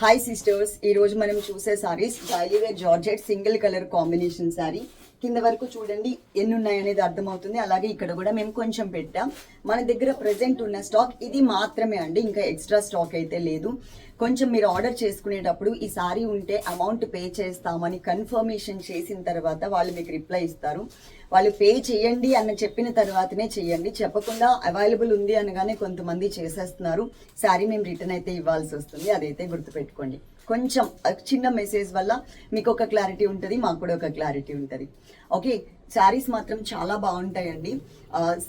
Hi sisters ఈ రోజు మనం చూసే sarees daily wear georgette single colour combination saree కింద వరకు చూడండి ఎన్ని ఉన్నాయనేది అర్థమవుతుంది. అలాగే ఇక్కడ కూడా మేము కొంచెం పెట్టాం. మన దగ్గర ప్రెసెంట్ ఉన్న స్టాక్ ఇది మాత్రమే అండి. ఇంకా ఎక్స్ట్రా స్టాక్ అయితే లేదు. కొంచెం మీరు ఆర్డర్ చేసుకునేటప్పుడు ఈ సారీ ఉంటే అమౌంట్ పే చేస్తామని కన్ఫర్మేషన్ చేసిన తర్వాత వాళ్ళు మీకు రిప్లై ఇస్తారు. వాళ్ళు పే చేయండి అని చెప్పిన తర్వాతనే చేయండి. చెప్పకుండా అవైలబుల్ ఉంది అనగానే కొంతమంది చేసేస్తున్నారు. శారీ మేము రిటర్న్ అయితే ఇవ్వాల్సి వస్తుంది. అదైతే గుర్తుపెట్టుకోండి. కొంచెం చిన్న మెసేజ్ వల్ల మీకు ఒక క్లారిటీ ఉంటుంది మాకు కూడా ఒక క్లారిటీ ఉంటుంది. ఓకే శారీస్ మాత్రం చాలా బాగుంటాయండి.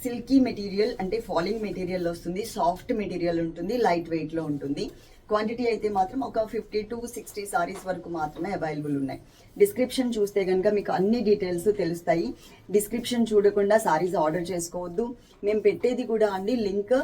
సిల్కీ మెటీరియల్ అంటే ఫాలింగ్ మెటీరియల్ వస్తుంది సాఫ్ట్ మెటీరియల్ ఉంటుంది లైట్ వెయిట్లో ఉంటుంది. క్వాంటిటీ అయితే మాత్రం ఒక ఫిఫ్టీ టు సిక్స్టీ సారీస్ వరకు మాత్రమే అవైలబుల్ ఉన్నాయి. డిస్క్రిప్షన్ చూస్తే కనుక మీకు అన్ని డీటెయిల్స్ తెలుస్తాయి. డిస్క్రిప్షన్ చూడకుండా సారీస్ ఆర్డర్ చేసుకోవద్దు. మేము పెట్టేది కూడా అండి లింక్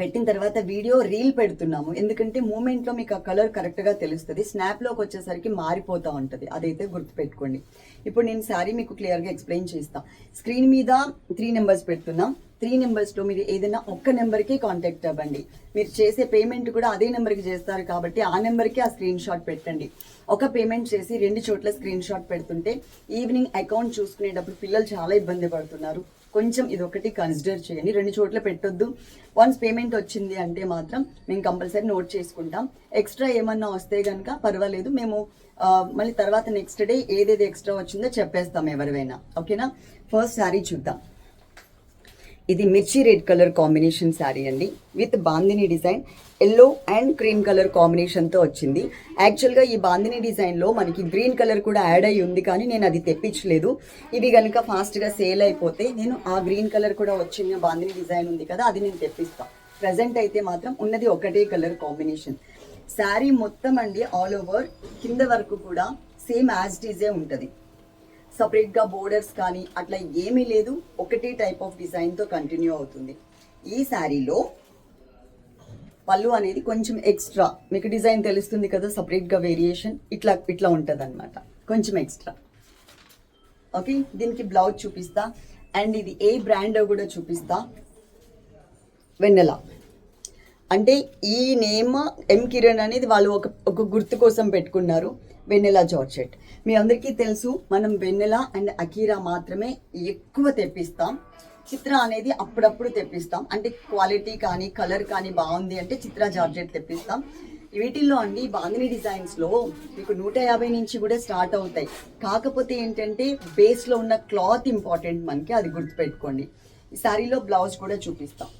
పెట్టిన తర్వాత వీడియో రీల్ పెడుతున్నాము. ఎందుకంటే మూమెంట్లో మీకు ఆ కలర్ కరెక్ట్గా తెలుస్తుంది. స్నాప్లోకి వచ్చేసరికి మారిపోతూ ఉంటుంది. అదైతే గుర్తుపెట్టుకోండి. ఇప్పుడు నేను శారీ మీకు క్లియర్గా ఎక్స్ప్లెయిన్ చేస్తాను స్క్రీన్ మీద త్రీ నెంబర్స్ పెడుతున్నాం. త్రీ నెంబర్స్లో మీరు ఏదైనా ఒక్క నెంబర్కి కాంటాక్ట్ అవ్వండి. మీరు చేసే పేమెంట్ కూడా అదే నెంబర్కి చేస్తారు కాబట్టి ఆ నెంబర్కి ఆ స్క్రీన్ షాట్ పెట్టండి. ఒక పేమెంట్ చేసి రెండు చోట్ల స్క్రీన్ షాట్ పెడుతుంటే ఈవినింగ్ అకౌంట్ చూసుకునేటప్పుడు పిల్లలు చాలా ఇబ్బంది పడుతున్నారు. కొంచెం ఇది ఒకటి కన్సిడర్ చేయండి. రెండు చోట్ల పెట్టొద్దు. వన్స్ పేమెంట్ వచ్చింది అంటే మాత్రం మేము కంపల్సరీ నోట్ చేసుకుంటాం. ఎక్స్ట్రా ఏమన్నా వస్తే కనుక పర్వాలేదు. మేము మళ్ళీ తర్వాత నెక్స్ట్ డే ఏదేది ఎక్స్ట్రా వచ్చిందో చెప్పేస్తాం ఎవరివైనా. ఓకేనా ఫస్ట్ శారీ చూద్దాం. ఇది మిర్చి రెడ్ కలర్ కాంబినేషన్ శారీ అండి. With bandhani design yellow and cream colour కాంబినేషన్తో వచ్చింది. యాక్చువల్గా ఈ బాందిని డిజైన్లో మనకి గ్రీన్ కలర్ కూడా యాడ్ అయ్యి ఉంది కానీ నేను అది తెప్పించలేదు. ఇవి కనుక ఫాస్ట్గా సేల్ అయిపోతే నేను ఆ గ్రీన్ కలర్ కూడా వచ్చిన బాందిని డిజైన్ ఉంది కదా అది నేను తెప్పిస్తాను ప్రజెంట్ అయితే మాత్రం ఉన్నది ఒకటే కలర్ కాంబినేషన్. శారీ మొత్తం అండి ఆల్ ఓవర్ కింద వరకు కూడా సేమ్ యాజ్ డీజే ఉంటుంది. సపరేట్గా బోర్డర్స్ కానీ అట్లా ఏమీ లేదు. ఒకటే టైప్ ఆఫ్ డిజైన్తో కంటిన్యూ అవుతుంది. ఈ శారీలో పళ్ళు అనేది కొంచెం ఎక్స్ట్రా మీకు డిజైన్ తెలుస్తుంది కదా సపరేట్గా వేరియేషన్ ఇట్లా ఇట్లా ఉంటుంది అనమాట కొంచెం ఎక్స్ట్రా ఓకే దీనికి బ్లౌజ్ చూపిస్తా. అండ్ ఇది ఏ బ్రాండ్ కూడా చూపిస్తా. వెన్నెల. అంటే ఈ నేమ్ ఎం కిరణ్ అనేది వాళ్ళు ఒక ఒక గుర్తు కోసం పెట్టుకున్నారు వెన్నెల జార్జెట్ మీ అందరికీ తెలుసు మనం వెన్నెల అండ్ అకీరా మాత్రమే ఎక్కువ తెప్పిస్తాం. చిత్ర అనేది అప్పుడప్పుడు తెప్పిస్తాం. అంటే క్వాలిటీ కానీ కలర్ కానీ బాగుంది అంటే చిత్ర జార్జెట్ తెప్పిస్తాం. వీటిల్లో అండి బాందిని డిజైన్స్లో మీకు నూట యాభై నుంచి కూడా స్టార్ట్ అవుతాయి. కాకపోతే ఏంటంటే బేస్లో ఉన్న క్లాత్ ఇంపార్టెంట్ మనకి అది గుర్తుపెట్టుకోండి. ఈ శారీలో బ్లౌజ్ కూడా చూపిస్తాం.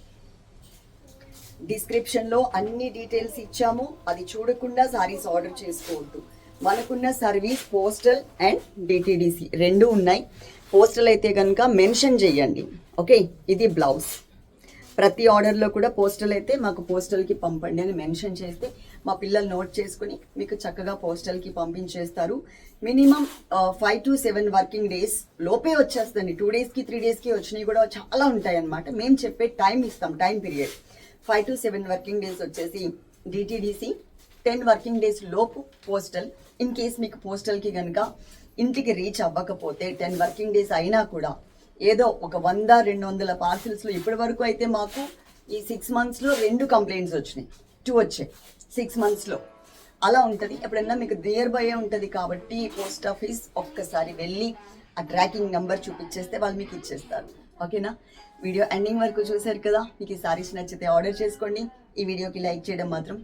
డిస్క్రిప్షన్లో అన్ని డీటెయిల్స్ ఇచ్చాము. అది చూడకుండా సారీస్ ఆర్డర్ చేసుకోవద్దు. మనకున్న సర్వీస్ పోస్టల్ అండ్ డిటిడిసి రెండు ఉన్నాయి. పోస్టల్ అయితే కనుక మెన్షన్ చేయండి. ఓకే ఇది బ్లౌజ్ ప్రతి ఆర్డర్లో కూడా పోస్టల్ అయితే మాకు పోస్టల్కి పంపండి అని మెన్షన్ చేస్తే మా పిల్లలు నోట్ చేసుకుని మీకు చక్కగా పోస్టల్కి పంపించేస్తారు. Minimum five to seven working days లోపే వచ్చేస్తుంది. టూ డేస్కి త్రీ డేస్కి వచ్చినవి కూడా చాలా ఉంటాయి అన్నమాట మేము చెప్పే టైం ఇస్తాం time period five to seven working days వచ్చేసి డిటిడిసి టెన్ వర్కింగ్ డేస్ లోపు పోస్టల్. ఇన్ కేస్ మీకు పోస్టల్కి కనుక ఇంటికి రీచ్ అవ్వకపోతే టెన్ వర్కింగ్ డేస్ అయినా కూడా ఏదో ఒక వంద రెండు వందల పార్సిల్స్లో ఇప్పటి వరకు అయితే మాకు ఈ సిక్స్ మంత్స్లో రెండు కంప్లైంట్స్ వచ్చినాయి. టూ వచ్చాయి సిక్స్ మంత్స్లో. అలా ఉంటుంది. ఎప్పుడన్నా మీకు నియర్ బై ఉంటుంది కాబట్టి పోస్ట్ ఆఫీస్ ఒక్కసారి వెళ్ళి ఆ ట్రాకింగ్ నెంబర్ చూపించేస్తే వాళ్ళు మీకు ఇచ్చేస్తారు. ఓకేనా? వీడియో ఎండింగ్ వరకు చూశారు కదా మీకు ఈ సారీస్ నచ్చితే ఆర్డర్ చేసుకోండి. ఈ వీడియోకి లైక్ చేయడం మాత్రం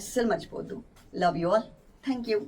అస్సలు మర్చిపోవద్దు. Love you all thank you